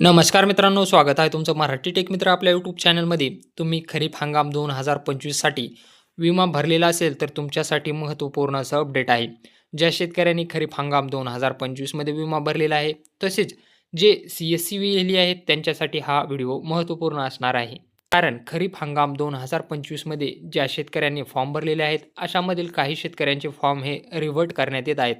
नमस्कार मित्रांनो स्वागत आहे तुमचं मराठी टेक मित्र आपल्या यूट्यूब चॅनलमध्ये. तुम्ही खरीप हंगाम दोन हजार पंचवीससाठी विमा भरलेला असेल तर तुमच्यासाठी महत्त्वपूर्ण असं अपडेट आहे. ज्या शेतकऱ्यांनी खरीप हंगाम दोन हजार पंचवीसमध्ये विमा भरलेला आहे तसेच जे सी एस सी व्ही आहेत त्यांच्यासाठी हा व्हिडिओ महत्त्वपूर्ण असणार आहे. कारण खरीप हंगाम दोन हजार पंचवीसमध्ये ज्या शेतकऱ्यांनी फॉर्म भरलेले आहेत अशामधील काही शेतकऱ्यांचे फॉर्म हे रिव्हर्ट करण्यात येत आहेत.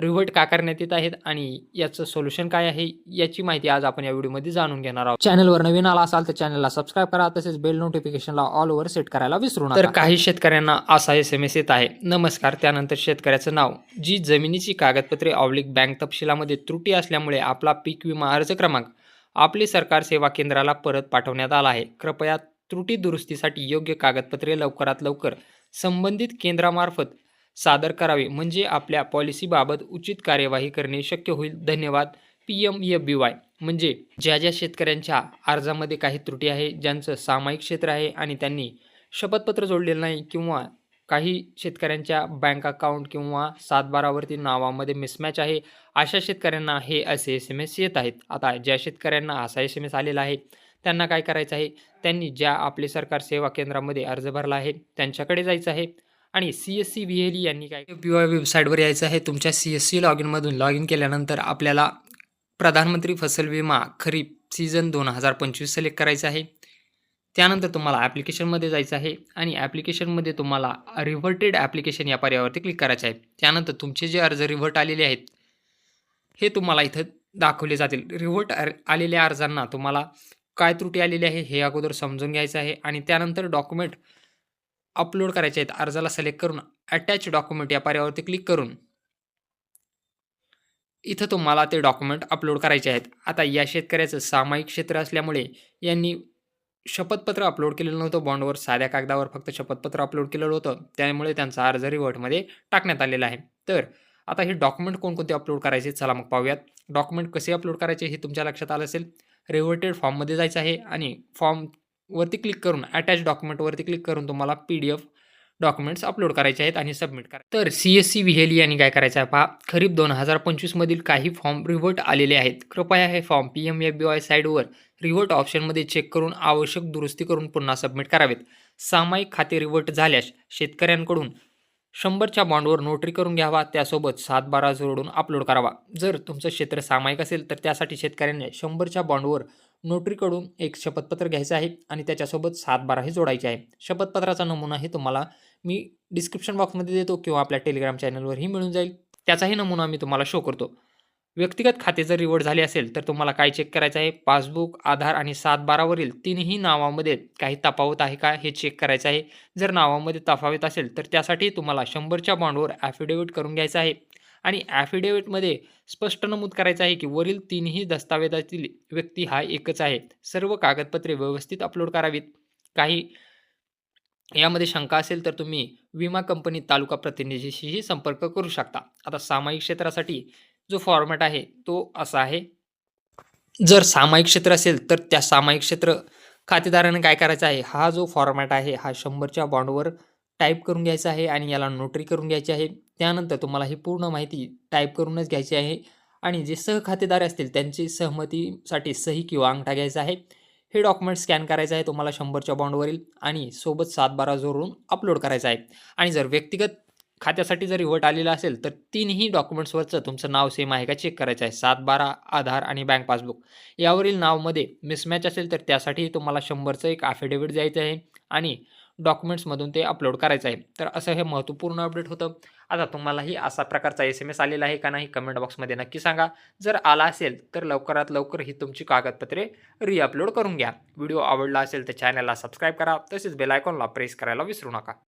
रिव्हर्ट का करण्यात येत आहेत आणि याचं सोल्युशन काय आहे याची माहिती आज आपण या व्हिडिओमध्ये जाणून घेणार आहोत. चॅनलवर नवीन आला असाल तर चॅनलला सबस्क्राईब करा तसेच बेल नोटिफिकेशनला ऑल ओव्हर सेट करायला विसरू नका. तर काही शेतकऱ्यांना असा एस एम एस येत आहे. नमस्कार त्यानंतर शेतकऱ्याचं नाव. जी जमिनीची कागदपत्रे ऑब्लिक बँक तपशिलामध्ये त्रुटी असल्यामुळे आपला पीक विमा अर्ज क्रमांक आपली सरकार सेवा केंद्राला परत पाठवण्यात आला आहे. कृपया त्रुटी दुरुस्तीसाठी योग्य कागदपत्रे लवकरात लवकर संबंधित केंद्रामार्फत सादर करावे. म्हणजे आपल्या पॉलिसीबाबत उचित कार्यवाही करणे शक्य होईल. धन्यवाद. P M F B Y म्हणजे ज्या ज्या शेतकऱ्यांच्या अर्जामध्ये काही त्रुटी आहे ज्यांचं सामायिक क्षेत्र आहे आणि त्यांनी शपथपत्र जोडलेलं नाही किंवा काही शेतकऱ्यांच्या बँक अकाउंट किंवा सातबारावरती नावामध्ये मिसमॅच आहे अशा शेतकऱ्यांना हे असे एस एम एस येत आहेत. आता ज्या शेतकऱ्यांना असा एस एम एस आलेला आहे त्यांना काय करायचं आहे? त्यांनी ज्या आपले सरकार सेवा केंद्रामध्ये अर्ज भरला आहे त्यांच्याकडे जायचं आहे. आणि C S C V L E यांनी काय पी वाय वेबसाईटवर यायचं आहे. तुमच्या सी एस सी लॉग इनमधून लॉग इन केल्यानंतर आपल्याला प्रधानमंत्री फसल विमा खरीप सीझन दोन हजार पंचवीस सिलेक्ट करायचं आहे. त्यानंतर तुम्हाला ॲप्लिकेशनमध्ये जायचं आहे आणि ॲप्लिकेशनमध्ये तुम्हाला रिव्हर्टेड ॲप्लिकेशन या पर्यायावरती क्लिक करायचं आहे. त्यानंतर तुमचे जे अर्ज रिव्हर्ट आलेले आहेत हे तुम्हाला इथं दाखवले जातील. रिव्हर्ट आलेल्या अर्जांना तुम्हाला काय त्रुटी आलेली आहे हे अगोदर समजून घ्यायचं आहे आणि त्यानंतर डॉक्युमेंट अपलोड करायचे आहेत अर्जाला सिलेक्ट करून अटॅच डॉक्युमेंट या पर्यावरती क्लिक करून. इथं तुम्हाला ते डॉक्युमेंट अपलोड करायचे आहेत. आता या शेतकऱ्याचं सामायिक क्षेत्र असल्यामुळे यांनी शपथपत्र अपलोड केलेलं नव्हतं. बॉन्डवर साध्या कागदावर फक्त शपथपत्र अपलोड केलेलं होतं. त्यामुळे त्यांचा अर्ज रिवर्टमध्ये टाकण्यात आलेला आहे. तर आता हे डॉक्युमेंट कोणकोणते अपलोड करायचे? चला मग पाहूयात. डॉक्युमेंट कसे अपलोड करायचे हे तुमच्या लक्षात आलं असेल. रिवर्टेड फॉर्ममध्ये जायचं आहे आणि फॉर्म वरती क्लिक करून अटॅच डॉक्युमेंटवरती क्लिक करून तुम्हाला P D F documents upload करायचे आहेत आणि सबमिट करा तर C S C V L यांनी काय करायचं आहे पहा? खरीप दोन हजार पंचवीसमधील काही फॉर्म रिव्हर्ट आलेले आहेत. कृपया हे form P M F B Y साईडवर रिव्हर्ट ऑप्शनमध्ये चेक करून आवश्यक दुरुस्ती करून पुन्हा सबमिट करावेत. सामायिक खाते रिव्हर्ट झाल्यास शेतकऱ्यांकडून शंभरच्या बॉन्डवर नोटरी करून घ्यावा. त्यासोबत सात बारा जोडून अपलोड करावा. जर तुमचं क्षेत्र सामायिक असेल तर त्यासाठी शेतकऱ्यांनी शंभरच्या बॉन्डवर नोटरीकडून एक शपथपत्र घ्यायचं आहे आणि त्याच्यासोबत सातबाराही जोडायचे आहे. शपथपत्राचा नमुना हे तुम्हाला मी डिस्क्रिप्शन बॉक्समध्ये देतो किंवा आपल्या टेलिग्राम चॅनलवरही मिळून जाईल. त्याचाही नमुना मी तुम्हाला शो करतो. व्यक्तिगत खाते जर रिवड झाले असेल तर तुम्हाला काय चेक करायचं आहे? पासबुक आधार आणि सात बारावरील तीनही नावामध्ये काही तफावत आहे का? हे चेक करायचं आहे. जर नावामध्ये तफावत असेल तर त्यासाठी तुम्हाला शंभरच्या बॉन्डवर ॲफिडेविट करून घ्यायचं आहे. आणि ॲफिडेविटमध्ये स्पष्ट नमूद करायचं आहे की वरील तीनही दस्तावेजातील व्यक्ती हा एकच आहे. सर्व कागदपत्रे व्यवस्थित अपलोड करावीत. काही यामध्ये शंका असेल तर तुम्ही विमा कंपनी तालुका प्रतिनिधीशीही संपर्क करू शकता. आता सामायिक क्षेत्रासाठी जो फॉर्मॅट आहे तो असा आहे. जर सामायिक क्षेत्र असेल तर त्या सामायिक क्षेत्र खातेदाराने काय करायचं आहे? हा जो फॉर्मॅट आहे हा शंभरच्या बॉन्डवर टाईप करून घ्यायचा आहे आणि याला नोटरी करून घ्यायची आहे. त्यानंतर तुम्हाला ही पूर्ण माहिती टाईप करूनच घ्यायची आहे आणि जे सहखातेदार असतील त्यांची सहमतीसाठी सही किंवा अंगठा घ्यायचा आहे. हे डॉक्युमेंट स्कॅन करायचं आहे तुम्हाला शंभरच्या बॉन्डवरील आणि सोबत सात बारा जोडून अपलोड करायचं आहे. आणि जर व्यक्तिगत खात्यासाठी जर रिव्हर्ट आलेला असेल तर तीनही डॉक्युमेंट्सवरचं तुमचं नाव सेम आहे का चेक करायचं आहे. सात बारा आधार आणि बँक पासबुक यावरील नावमध्ये मिसमॅच असेल तर त्यासाठी तुम्हाला शंभरचं एक ॲफिडेविट द्यायचं आहे आणि डॉक्युमेंट्समधून ते अपलोड करायचं आहे. तर असं हे महत्त्वपूर्ण अपडेट होतं. आता तुम्हालाही असा प्रकारचा एस एम एस आलेला आहे का नाही कमेंट बॉक्समध्ये नक्की सांगा. जर आला असेल तर लवकरात लवकर ही तुमची कागदपत्रे रिअपलोड करून घ्या. व्हिडिओ आवडला असेल तर चॅनलला सबस्क्राईब करा. तसेच बेलायकॉनला प्रेस करायला विसरू नका.